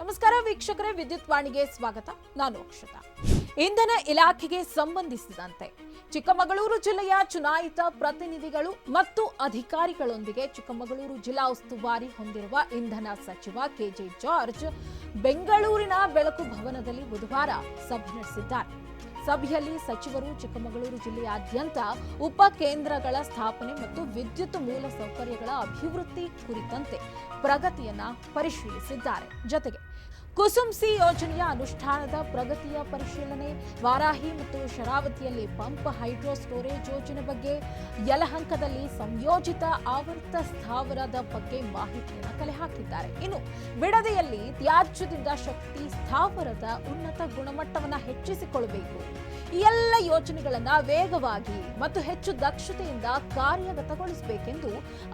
ನಮಸ್ಕಾರ ವೀಕ್ಷಕರೇ, ವಿದ್ಯುತ್ ವಾಣಿಗೆ ಸ್ವಾಗತ. ನಾನು ಅಕ್ಷತಾ. ಇಂಧನ ಇಲಾಖೆಗೆ ಸಂಬಂಧಿಸಿದಂತೆ ಚಿಕ್ಕಮಗಳೂರು ಜಿಲ್ಲೆಯ ಚುನಾಯಿತ ಪ್ರತಿನಿಧಿಗಳು ಮತ್ತು ಅಧಿಕಾರಿಗಳೊಂದಿಗೆ ಚಿಕ್ಕಮಗಳೂರು ಜಿಲ್ಲಾ ಉಸ್ತುವಾರಿ ಹೊಂದಿರುವ ಇಂಧನ ಸಚಿವ ಕೆಜೆ ಜಾರ್ಜ್ ಬೆಂಗಳೂರಿನ ಬೆಳಕು ಭವನದಲ್ಲಿ ಬುಧವಾರ ಸಭೆ ನಡೆಸಿದ್ದಾರೆ. ಸಭೆಯಲ್ಲಿ ಸಚಿವರು ಚಿಕ್ಕಮಗಳೂರು ಜಿಲ್ಲೆಯಾದ್ಯಂತ ಉಪ ಕೇಂದ್ರಗಳ ಸ್ಥಾಪನೆ ಮತ್ತು ವಿದ್ಯುತ್ ಮೂಲ ಸೌಕರ್ಯಗಳ ಅಭಿವೃದ್ಧಿ ಕುರಿತಂತೆ ಪ್ರಗತಿಯನ್ನ ಪರಿಶೀಲಿಸಿದ್ದಾರೆ. ಜೊತೆಗೆ ಕುಸುಮ್ ಸಿ ಯೋಜನೆಯ ಅನುಷ್ಠಾನದ ಪ್ರಗತಿಯ ಪರಿಶೀಲನೆ, ವಾರಾಹಿ ಮತ್ತು ಶರಾವತಿಯಲ್ಲಿ ಪಂಪ್ ಹೈಡ್ರೋ ಸ್ಟೋರೇಜ್ ಯೋಜನೆ ಬಗ್ಗೆ ಯಲಹಂಕದಲ್ಲಿ ಸಂಯೋಜಿತ ಆವರ್ತ ಸ್ಥಾವರದ ಬಗ್ಗೆ ಮಾಹಿತಿಯನ್ನು ಕಲೆ ಹಾಕಿದ್ದಾರೆ ಇನ್ನು ಬಿಡದೆಯಲ್ಲಿ ತ್ಯಾಜ್ಯದಿಂದ ಶಕ್ತಿ ಸ್ಥಾವರದ ಉನ್ನತ ಗುಣಮಟ್ಟವನ್ನು ಹೆಚ್ಚಿಸಿಕೊಳ್ಳಬೇಕು. ಈ ಎಲ್ಲ ಯೋಜನೆಗಳನ್ನು ವೇಗವಾಗಿ ಮತ್ತು ಹೆಚ್ಚು ದಕ್ಷತೆಯಿಂದ ಕಾರ್ಯಗತಗೊಳಿಸಬೇಕೆಂದು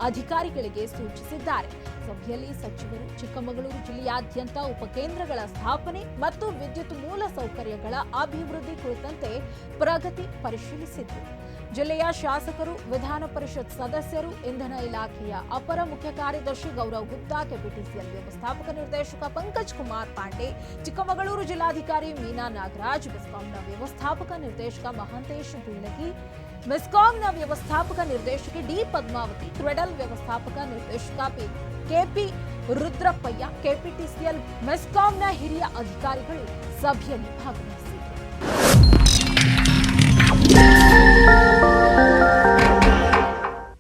ಅಧಿಕಾರಿಗಳಿಗೆ ಸೂಚಿಸಿದ್ದಾರೆ. ಸಭೆಯಲ್ಲಿ ಸಚಿವರು ಚಿಕ್ಕಮಗಳೂರು ಜಿಲ್ಲೆಯಾದ್ಯಂತ ಉಪಕೇಂದ್ರಗಳ ಸ್ಥಾಪನೆ ಮತ್ತು ವಿದ್ಯುತ್ ಮೂಲ ಸೌಕರ್ಯಗಳ ಅಭಿವೃದ್ಧಿ ಕುರಿತಂತೆ ಪ್ರಗತಿ ಪರಿಶೀಲಿಸಿದರು. ಜಿಲ್ಲೆಯ ಶಾಸಕರು, ವಿಧಾನ ಪರಿಷತ್ ಸದಸ್ಯರು, ಇಂಧನ ಇಲಾಖೆಯ ಅಪರ ಮುಖ್ಯ ಕಾರ್ಯದರ್ಶಿ ಗೌರವ್ ಗುಪ್ತಾ, ಕೆಪಿಟಿಸಿಎಲ್ ವ್ಯವಸ್ಥಾಪಕ ನಿರ್ದೇಶಕ ಪಂಕಜ್ ಕುಮಾರ್ ಪಾಂಡೆ, ಚಿಕ್ಕಮಗಳೂರು ಜಿಲ್ಲಾಧಿಕಾರಿ ಮೀನಾ ನಾಗರಾಜ್ ಬೆಸ್ಕಾಂನ ವ್ಯವಸ್ಥಾಪಕ ನಿರ್ದೇಶಕ ಮಹಾಂತೇಶ್ ಬೀಳಗಿ ಮೆಸ್ಕಾಂನ ವ್ಯವಸ್ಥಾಪಕ ನಿರ್ದೇಶಕಿ ಡಿ ಪದ್ಮಾವತಿ, ಕ್ರೆಡಲ್ ವ್ಯವಸ್ಥಾಪಕ ನಿರ್ದೇಶಕ ಕೆಪಿ ರುದ್ರಪ್ಪಯ್ಯ, ಕೆಪಿಟಿಸಿಎಲ್ ಮೆಸ್ಕಾಂನ ಹಿರಿಯ ಅಧಿಕಾರಿಗಳು ಸಭೆಯಲ್ಲಿ ಭಾಗವಹಿಸಿದರು